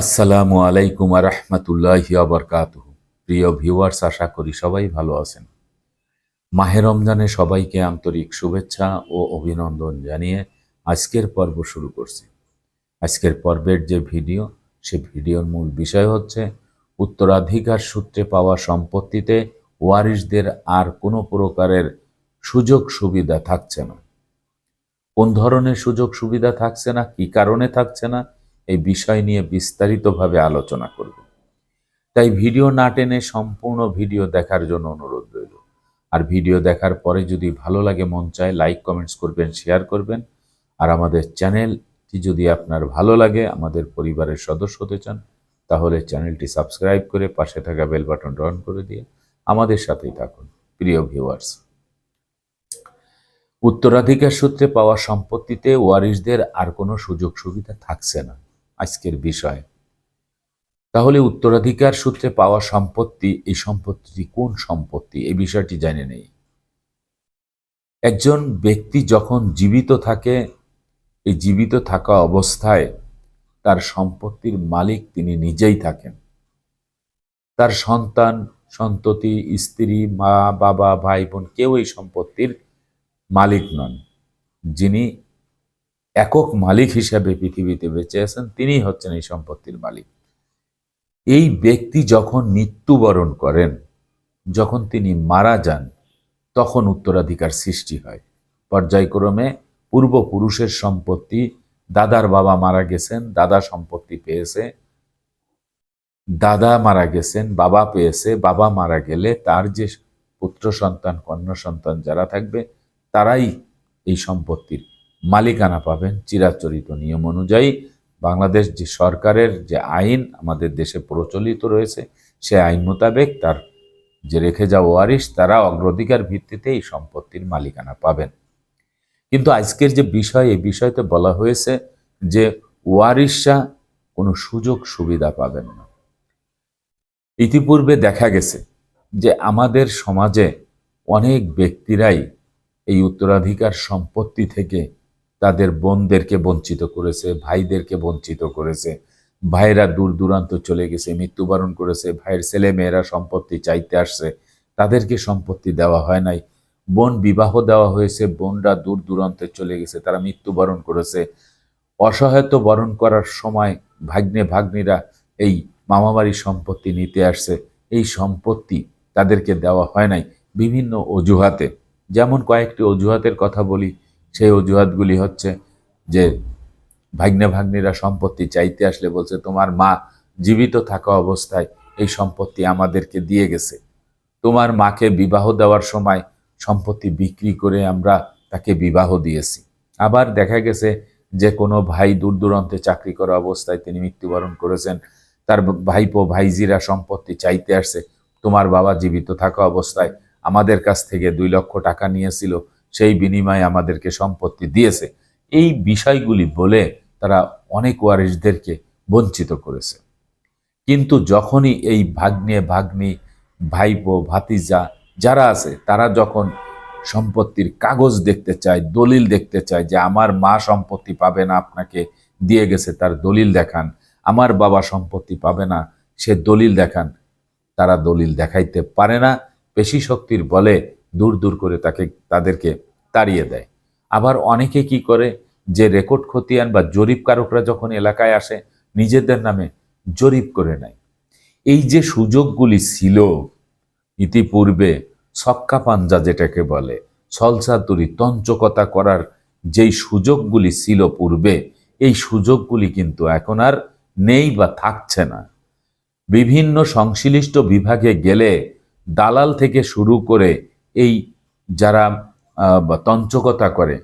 আসসালামু আলাইকুম রহমতুল্লাহ আবরকাত প্রিয় ভিউয়ার্স, আশা করি সবাই ভালো আছেন। মাহে রমজানে সবাইকে আন্তরিক শুভেচ্ছা ও অভিনন্দন জানিয়ে আজকের পর্ব শুরু করছি। আজকের পর্বের যে ভিডিও, সে ভিডিওর মূল বিষয় হচ্ছে, উত্তরাধিকার সূত্রে পাওয়া সম্পত্তিতে ওয়ারিশদের আর কোনো প্রকারের সুযোগ সুবিধা থাকছে না। কোন ধরনের সুযোগ সুবিধা থাকছে না, কি কারণে থাকছে না এই বিষয় নিয়ে বিস্তারিতভাবে আলোচনা করব। তাই ভিডিও না টেনে সম্পূর্ণ ভিডিও দেখার জন্য অনুরোধ রইল। আর ভিডিও দেখার পরে যদি ভালো লাগে, মন চায়, লাইক, কমেন্টস করবেন, শেয়ার করবেন। আর আমাদের চ্যানেলটি যদি আপনার ভালো লাগে, আমাদের পরিবারের সদস্য হতে চান, তাহলে চ্যানেলটি সাবস্ক্রাইব করে পাশে থাকা বেল বাটন অন করে দিয়ে আমাদের সাথেই থাকুন। প্রিয় ভিউয়ার্স, উত্তরাধিকার সূত্রে পাওয়া সম্পত্তিতে ওয়ারিশদের আর কোনো সুযোগ সুবিধা থাকছে না। আজকের বিষয়। তাহলে উত্তরাধিকার সূত্রে পাওয়া সম্পত্তি, এই সম্পত্তিটি কোন সম্পত্তি? এই বিষয়টি জানে নেই। একজন ব্যক্তি যখন জীবিত থাকে, এই জীবিত থাকা অবস্থায় তার সম্পত্তির মালিক তিনি নিজেই থাকেন। তার সন্তান, সন্ততি, স্ত্রী, মা, বাবা, ভাই, বোন কেউ এই সম্পত্তির মালিক নন। যিনি একক মালিক হিসাবে পৃথিবীতে বেঁচে আছেন, তিনিই হচ্ছেন এই সম্পত্তির মালিক। এই ব্যক্তি যখন মৃত্যুবরণ করেন, যখন তিনি মারা যান, তখন উত্তরাধিকার সৃষ্টি হয়। পর্যায়ক্রমে পূর্বপুরুষের সম্পত্তি, দাদার বাবা মারা গেছেন, দাদা সম্পত্তি পেয়েছে, দাদা মারা গেছেন, বাবা পেয়েছে, বাবা মারা গেলে তার যে পুত্র সন্তান, কন্যা সন্তান যারা থাকবে, তারাই এই সম্পত্তির মালিকানা পাবেন চিরাচরিত নিয়ম অনুযায়ী। বাংলাদেশ যে সরকারের যে আইন আমাদের দেশে প্রচলিত রয়েছে, সে আইন মোতাবেক তার যে রেখে যাওয়া ওয়ারিশ, তারা অগ্রাধিকার ভিত্তিতে এই সম্পত্তির মালিকানা পাবেন। কিন্তু আজকের যে বিষয়, এই বিষয়তে বলা হয়েছে যে ওয়ারিশরা কোনো সুযোগ সুবিধা পাবেন না। ইতিপূর্বে দেখা গেছে যে আমাদের সমাজে অনেক ব্যক্তিরাই এই উত্তরাধিকার সম্পত্তি থেকে তাদের বোনদেরকে বঞ্চিত করেছে, ভাইদেরকে বঞ্চিত করেছে। ভাইরা দূর দূরান্ত চলে গেছে, মৃত্যুবরণ করেছে, ভাইয়ের ছেলে মেয়েরা সম্পত্তি চাইতে আসছে, তাদেরকে সম্পত্তি দেওয়া হয় নাই। বোন বিবাহ দেওয়া হয়েছে, বোনরা দূর দূরান্তে চলে গেছে, তারা মৃত্যুবরণ করেছে। অসহায়ত্ব বরণ করার সময় ভাগ্নে ভাগ্নিরা এই মামাবাড়ির সম্পত্তি নিতে আসছে। এই সম্পত্তি তাদেরকে দেওয়া হয় নাই বিভিন্ন অজুহাতে। যেমন কয়েকটি অজুহাতের কথা বলি সেই অজুহাতগুলি হচ্ছে যে ভাগ্নে ভাগ্নিরা সম্পত্তি চাইতে আসলে বলছে, তোমার মা জীবিত থাকা অবস্থায় এই সম্পত্তি আমাদেরকে দিয়ে গেছে। তোমার মাকে বিবাহ দেওয়ার সময় সম্পত্তি বিক্রি করে আমরা তাকে বিবাহ দিয়েছি। আবার দেখা গেছে যে কোনো ভাই দূর দূরান্তে চাকরি করা অবস্থায় তিনি মৃত্যুবরণ করেছেন। তার ভাইপো, ভাইজিরা সম্পত্তি চাইতে আসছে, তোমার বাবা জীবিত থাকা অবস্থায় আমাদের কাছ থেকে দুই লক্ষ টাকা নিয়েছিল সেই বিনিময়ে আমাদেরকে সম্পত্তি দিয়েছে। এই বিষয়গুলি বলে তারা অনেক ওয়ারিশদেরকে বঞ্চিত করেছে। কিন্তু যখনই এই ভাগ্নে ভাগ্নি, ভাইপো, ভাতিজা যারা আছে, তারা যখন সম্পত্তির কাগজ দেখতে চায়, দলিল দেখতে চায় যে আমার মা সম্পত্তি পাবে না, আপনাকে দিয়ে গেছে, তার দলিল দেখান, আমার বাবা সম্পত্তি পাবে না, সে দলিল দেখান, তারা দলিল দেখাইতে পারে না। পেশি শক্তির বলে দূর দূর করে তাকে, তাদেরকে তাড়িয়ে দেয়। আবার অনেকে কি করে, যে রেকর্ড খতিয়ান বা জরিপ কারকরা যখন এলাকায় আসে, নিজেদের নামে জরিপ করে নেয়। এই যে সুযোগগুলি ছিল, ইতিপূর্বে সক্কা পাঞ্জা যেটাকে বলে সলসাতুরি তঞ্চকতা করার যেই সুযোগগুলি ছিল পূর্বে, এই সুযোগগুলি কিন্তু এখন আর নেই বা থাকছে না। বিভিন্ন সংশ্লিষ্ট বিভাগে গেলে, দালাল থেকে শুরু করে এই যারা তঞ্চকতা করে,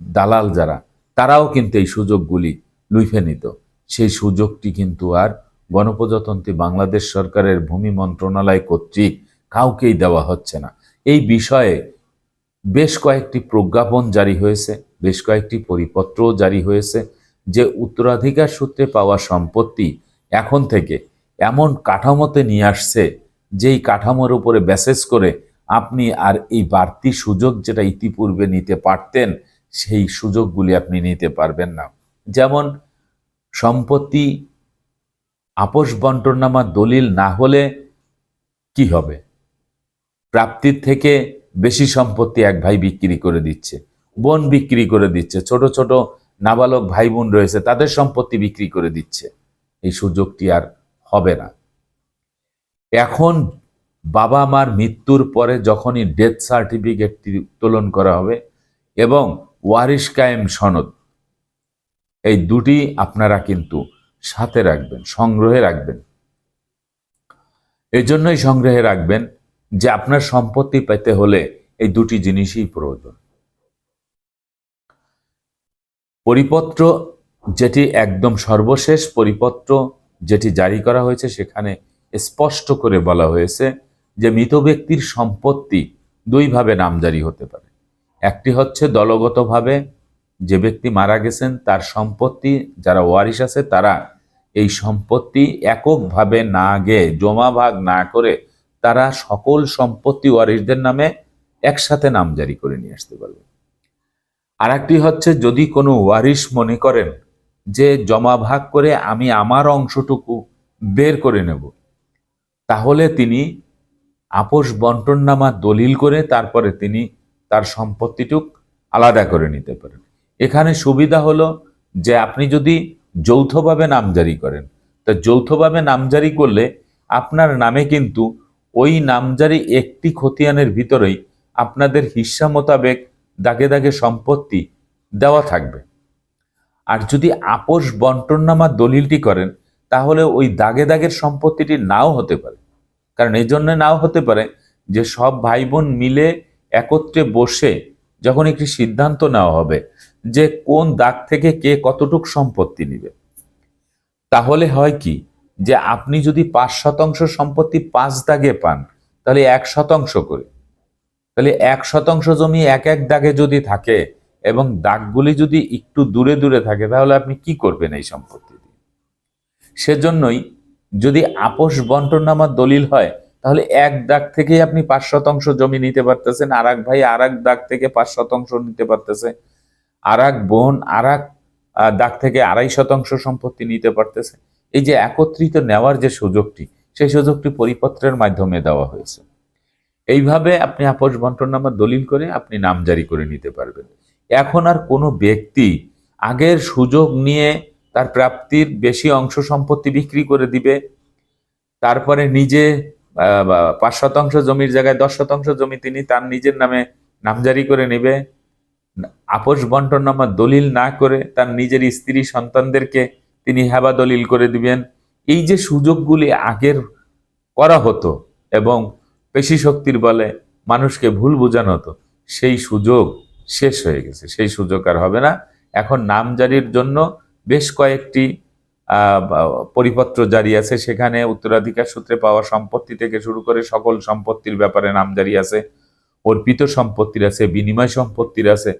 দালাল যারা, তারাও কিন্তু এই সুযোগগুলি লুইফে নিত। সেই সুযোগটি কিন্তু আর গণপ্রজাতন্ত্রী বাংলাদেশ সরকারের ভূমি মন্ত্রণালয় কর্তৃক কাউকেই দেওয়া হচ্ছে না। এই বিষয়ে বেশ কয়েকটি প্রজ্ঞাপন জারি হয়েছে, বেশ কয়েকটি পরিপত্রও জারি হয়েছে যে উত্তরাধিকার সূত্রে পাওয়া সম্পত্তি এখন থেকে এমন কাঠামোতে নিয়ে আসছে, যেই কাঠামোর উপরে ব্যাসেস করে আপনি আর এই বাড়তি সুযোগ যেটা ইতিপূর্বে নিতে পারতেন, সেই সুযোগগুলি আপনি নিতে পারবেন না। যেমন, সম্পত্তি আপোষ বন্টননামা দলিল না হলে কি হবে? প্রাপ্তির থেকে বেশি সম্পত্তি এক ভাই বিক্রি করে দিচ্ছে, বোন বিক্রি করে দিচ্ছে, ছোট ছোট নাবালক ভাই বোন রয়েছে, তাদের সম্পত্তি বিক্রি করে দিচ্ছে। এই সুযোগটি আর হবে না। এখন বাবা মার মৃত্যুর পরে যখনই ডেথ সার্টিফিকেটটি উত্তোলন করা হবে এবং ওয়ারিশ কায়েম সনদ, এই দুটি আপনারা কিন্তু সাথে রাখবেন, সংগ্রহে রাখবেন। এই জন্যই সংগ্রহে রাখবেন যে আপনার সম্পত্তি পেতে হলে এই দুটি জিনিসই প্রয়োজন। পরিপত্র যেটি একদম সর্বশেষ পরিপত্র যেটি জারি করা হয়েছে সেখানে স্পষ্ট করে বলা হয়েছে যে মৃত ব্যক্তির সম্পত্তি দুইভাবে নামজারি হতে পারে। একটি হচ্ছে দলগতভাবে যে ব্যক্তি মারা গেছেন, তার সম্পত্তি, যারা ওয়ারিশ আছে, তারা এই সম্পত্তি এককভাবে না গিয়ে জমা ভাগ না করে তারা সকল সম্পত্তি ওয়ারিশদের নামে একসাথে নামজারি করে নিয়ে আসতে পারবে। আর একটি হচ্ছে যদি কোনো ওয়ারিশ মনে করেন যে জমা ভাগ করে আমি আমার অংশটুকু বের করে নেব, তাহলে তিনি আপোষ বন্টননামা দলিল করে তারপরে তিনি তার সম্পত্তিটুক আলাদা করে নিতে পারেন। এখানে সুবিধা হলো যে আপনি যদি যৌথভাবে নামজারি করেন, তা যৌথভাবে নামজারি করলে আপনার নামে কিন্তু ওই নামজারি একটি খতিয়ানের ভিতরেই আপনাদের হিস্সা মোতাবেক দাগে দাগে সম্পত্তি দেওয়া থাকবে। আর যদি আপোষ বন্টননামা দলিলটি করেন, তাহলে ওই দাগে দাগের সম্পত্তিটি নাও হতে পারে। কারণ এই জন্য নাও হতে পারে যে সব ভাই বোন মিলে একত্রে বসে যখন একটি সিদ্ধান্ত নেওয়া হবে যে কোন দাগ থেকে কে কতটুক সম্পত্তি নিবে। তাহলে হয় কি যে আপনি যদি পাঁচ শতাংশ সম্পত্তি পাঁচ দাগে পান, তাহলে এক শতাংশ করে। তাহলে এক শতাংশ জমি এক এক দাগে যদি থাকে এবং দাগগুলি যদি একটু দূরে দূরে থাকে, তাহলে আপনি কি করবেন এই সম্পত্তি দিয়ে? সেজন্যই যদি আপোষ বন্টননামার দলিল হয়, তাহলে এক দাগ থেকেই আপনি পাঁচ শতাংশ জমি নিতে পারতেছেন। আর এক ভাই, আর এক দাগ থেকে পাঁচ শতাংশ নিতে পারতেছে। আর এক বোন, আর এক দাগ থেকে আড়াই শতাংশ সম্পত্তি নিতে পারতেছে। এই যে একত্রিত নেওয়ার যে সুযোগটি, সেই সুযোগটি পরিপত্রের মাধ্যমে দেওয়া হয়েছে। এইভাবে আপনি আপোষ বন্টননামা দলিল করে আপনি নাম জারি করে নিতে পারবেন। এখন আর কোনো ব্যক্তি আগের সুযোগ নিয়ে তার প্রাপ্তির বেশি অংশ সম্পত্তি বিক্রি করে দিবে। তারপরে নিজে পাঁচ শতাংশ জমির জায়গায় দশ শতাংশ জমি তিনি তার নিজের নামে নামজারি করে নেবে। আপোষ বন্টননামা দলিল না করে তার নিজের স্ত্রী সন্তানদেরকে তিনি হেবা দলিল করে দিবেন। এই যে সুযোগগুলি আগের করা হতো এবং পেশি শক্তির বলে মানুষকে ভুল বোঝানো হতো, সেই সুযোগ শেষ হয়ে গেছে। সেই সুযোগ আর হবে না। এখন নামজারির জন্য বেশ কয়েকটি পরিপত্র জারি আছে। সেখানে উত্তরাধিকার সূত্রে পাওয়া সম্পত্তি থেকে শুরু করে সকল সম্পত্তির ব্যাপারে নাম জারি আছে, অর্পিত সম্পত্তির আছে, বিনিময় সম্পত্তির আছে,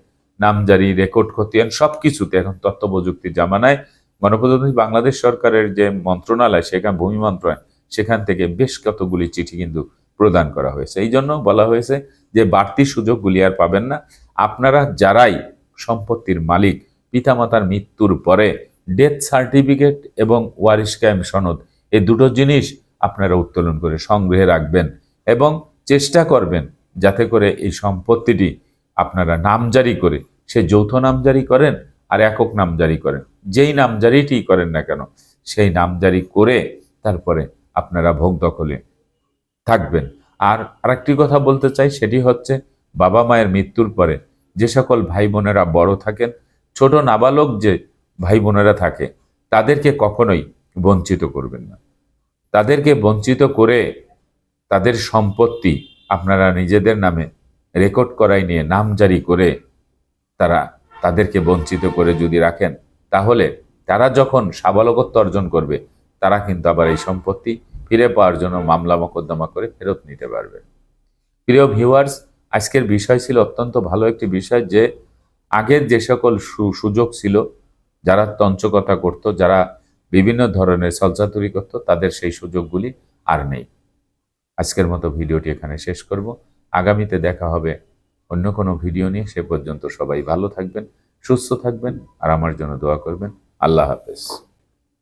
নামজারি, রেকর্ড খতিয়ান সব কিছুতে এখন তথ্য প্রযুক্তির জামানায়। গণপ্রজাতন্ত্রী বাংলাদেশ সরকারের যে মন্ত্রণালয়, সেখানে ভূমি মন্ত্রণালয়, সেখান থেকে বেশ কতগুলি চিঠি কিন্তু প্রদান করা হয়েছে। এই জন্য বলা হয়েছে যে, বাড়তি সুযোগগুলি আর পাবেন না। আপনারা যারাই সম্পত্তির মালিক পিতামাতার মৃত্যুর পরে ডেথ সার্টিফিকেট এবং ওয়ারিশ কায়েম সনদ, এই দুটো জিনিস আপনারা উত্তোলন করে সংগ্রহে রাখবেন এবং চেষ্টা করবেন যাতে করে এই সম্পত্তিটি আপনারা নামজারি করে, সে যৌথ নামজারি করেন আর একক নামজারি করেন। যেই নামজারিটি করেন না কেন, সেই নামজারি করে তারপরে আপনারা ভোগ দখলে থাকবেন। আর আরেকটি কথা বলতে চাই, সেটি হচ্ছে বাবা মায়ের মৃত্যুর পরে যে সকল ভাই বোনেরা বড় থাকেন ছোট নাবালক যে ভাই বোনেরা থাকে, তাদেরকে কখনোই বঞ্চিত করবেন না। তাদেরকে বঞ্চিত করে তাদের সম্পত্তি আপনারা নিজেদের নামে রেকর্ড করাই নিয়ে নাম জারি করে তারা তাদেরকে বঞ্চিত করে যদি রাখেন, তাহলে তারা যখন সাবালকত্ব অর্জন করবে, তারা কিন্তু আবার এই সম্পত্তি ফিরে পাওয়ার জন্য মামলা মোকদ্দমা করে ফেরত নিতে পারবে। প্রিয় ভিউয়ার্স, আজকের বিষয় ছিল অত্যন্ত ভালো একটি বিষয় যে আগের যে সকল সুযোগ ছিল, যারা তঞ্চকতা করত, যারা বিভিন্ন ধরনের সলচাতুরি করত, তাদের সেই সুযোগগুলি আর নেই। আজকের মতো ভিডিওটি এখানে শেষ করব। আগামীতে দেখা হবে অন্য কোনো ভিডিও নিয়ে। সে পর্যন্ত সবাই ভালো থাকবেন, সুস্থ থাকবেন, আর আমার জন্য দোয়া করবেন। আল্লাহ হাফেজ।